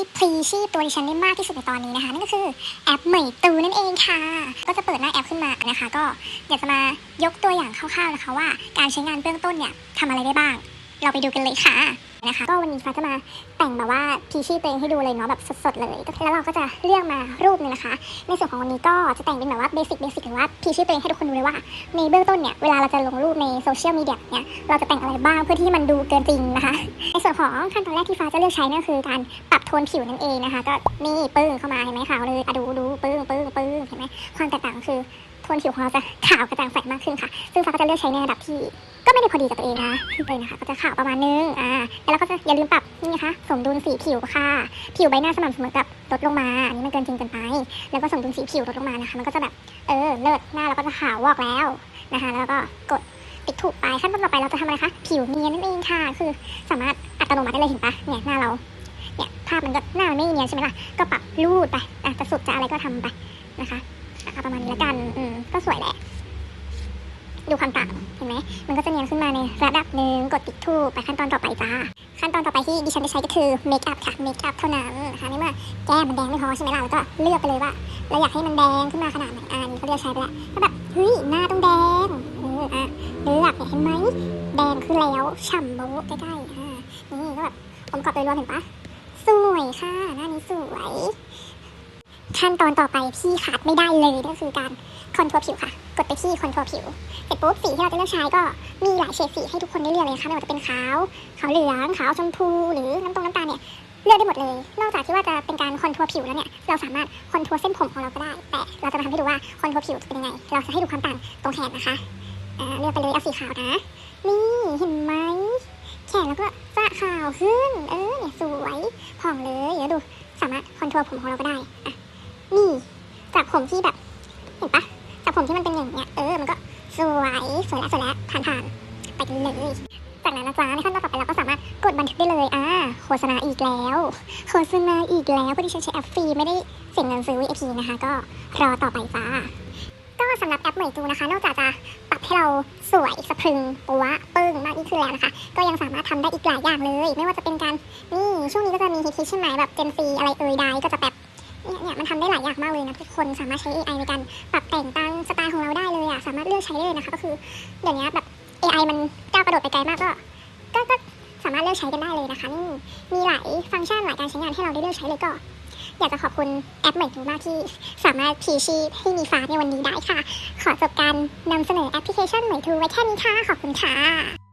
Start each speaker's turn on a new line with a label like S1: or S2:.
S1: ที่พลีชีพตัวดิฉันได้มากที่สุดในตอนนี้นะคะ นั่นก็คือแอปเหมยตูนั่นเองค่ะ ก็จะเปิดหน้าแอปขึ้นมานะคะ ก็อยากจะมายกตัวอย่างคร่าวๆนะคะว่าการใช้งานเบื้องต้นเนี่ยทำอะไรได้บ้าง เราไปดูกันเลยค่ะ นะคะ ก็วันนี้ฟ้าจะมาแต่งแบบว่าพีชีพตัวเองให้ดูเลยเนาะแบบสดๆเลย แล้วเราก็จะเลือกมารูปนึงนะคะ ในส่วนของวันนี้ก็จะแต่งเป็นแบบว่าเบสิกเบสิกหรือว่าพีชีพตัวเองให้ทุกคนดูเลยว่าในเบื้องต้นเนี่ยเวลาเราจะลงรูปในโซเชียลมีเดียเนี่ยเราจะแต่งอะไรบ้างเพื่อที่มันดูเกินจริงนะคะ ในส่วนของขั้นตอนแรกที่ฟ้าจะเลือกใช้นั่นคือการปรับโทนผิวนั่นเองนะคะ ก็นี่ปึ้งเข้ามาเห็นไหมขาเลย นผิวของเราจะขาวกระจ่างใสมากขึ้นค่ะ ซึ่งฟ้าก็จะเลือกใช้ในระดับที่ก็ไม่ได้พอดีกับตัวเองนะเลยนะคะ ก็จะขาวประมาณนึง อ่า แล้วเราก็จะอย่าลืมปรับนี่นะคะ สมดุลสีผิวค่ะ ผิวใบหน้าสม่ำเสมอกับลดลงมา อันนี้มันเกินจริงเกินไป แล้วก็สมดุลสีผิวลดลงมานะคะ มันก็จะแบบ เออ เลิศ หน้าเราก็จะขาววอกแล้วนะคะ แล้วก็กดติ๊กถูกไป ขั้นตอนต่อไปเราจะทำอะไรคะ ผิวเนียนนั่นเองค่ะ คือสามารถอัตโนมัติได้เลยเห็นปะเนี่ยหน้าเรา เนี่ยภาพมันก็หน้ามันไม่เนียนใช่ไหมล่ะ ก็ปรับรูดไปอะจะสุดจะอะไรก็ทำไปนะคะ นะคะประมาณนี้ละกัน อืม ก็สวยแหละ ดูความต่าง เห็นไหม มันก็จะเนียนขึ้นมาในระดับหนึ่งกดติ๊กถูกไปขั้นตอนต่อไปจ้า ขั้นตอนต่อไปที่ดิฉันจะใช้ก็คือเมคอัพค่ะ เมคอัพเท่านั้นนะคะในเมื่อแก้มมันแดงไม่พอใช่ไหมล่ะแล้วก็เลือกไปเลยว่าเราอยากให้มันแดงขึ้นมาขนาดไหน อ่านี่เขาเลือกใช้ไปแล้วก็แบบเฮ้ยหน้าต้องแดงเอออะเลือกเห็นไหมแดงขึ้นแล้วฉ่ำโบ๊ะใกล้ๆอ่านี่ก็แบบองค์ประกอบโดยรวมเห็นปะสวยค่ะ หน้านี้สวย ขั้นตอนต่อไปที่ขาดไม่ได้เลยก็คือการคอนทัวร์ผิวค่ะ กดไปที่คอนทัวร์ผิว เสร็จปุ๊บสีที่เราจะเลือกใช้ก็มีหลายเฉดสีให้ทุกคนได้เลือกเลยนะคะไม่ว่าจะเป็นขาว ขาวเหลือง ขาวชมพู หรือน้ำตรงน้ำตาลเนี่ยเลือกได้หมดเลย นอกจากที่ว่าจะเป็นการคอนทัวร์ผิวแล้วเนี่ย เราสามารถคอนทัวร์เส้นผมของเราก็ได้ แต่เราจะมาทำให้ดูว่าคอนทัวร์ผิวจะเป็นยังไง เราจะให้ดูความต่างตรงแขนนะคะเลือกไปเลยเอาสีขาวนะ นี่เห็นไหมแขนแล้วก็จะขาวขึ้น เออเนี่ยสวยผ่องเลย เดี๋ยวดูสามารถคอนทัวร์ผมของเราก็ได้อะ นี่จากผมที่แบบเห็นปะจากผมที่มันเป็นอย่างเงี้ยเออมันก็สวยสวยแล้วสวยแล้วผ่านผ่านๆไปกันเลยจากนั้นนะจ๊ะในขั้นตอนต่อไปเราก็สามารถกดบันทึกได้เลยอ่าโฆษณาอีกแล้วโฆษณาอีกแล้วเพราะที่ฉันใช้แอปฟรีไม่ได้เสียเงินซื้อ VIP นะคะ ก็รอต่อไปจ้าก็สำหรับแอปเหมยตูนะคะ นอกจากจะปรับให้เราสวยสะพรึงปัวปึ้งมากยิ่งขึ้นแล้วนะคะ ก็ยังสามารถทำได้อีกหลายอย่างเลย ไม่ว่าจะเป็นการนี่ช่วงนี้ก็จะมีฮิตๆใช่ไหมแบบเจนซีอะไรเอ่ยใดก็จะแบบ เนี่ยเนี่ยมันทำได้หลายอย่างมากเลยนะทุกคนสามารถใช้ AI ในการปรับแต่งตามสไตล์ของเราได้เลยอะสามารถเลือกใช้ได้เลยนะคะ ก็คือเดี๋ยวนี้แบบ AI มันก้าวกระโดดไปไกลมากก็ก็ก็สามารถเลือกใช้กันได้เลยนะคะนี่มีหลายฟังก์ชันหลายการใช้งานให้เราได้เลือกใช้เลยก็อยากจะขอบคุณแอปใหม่ทูมากที่สามารถพีชีพให้มีฟ้าในวันนี้ได้ค่ะ ขอจบการนำเสนอแอปพลิเคชันใหม่ทูไว้แค่นี้ค่ะ ขอบคุณค่ะ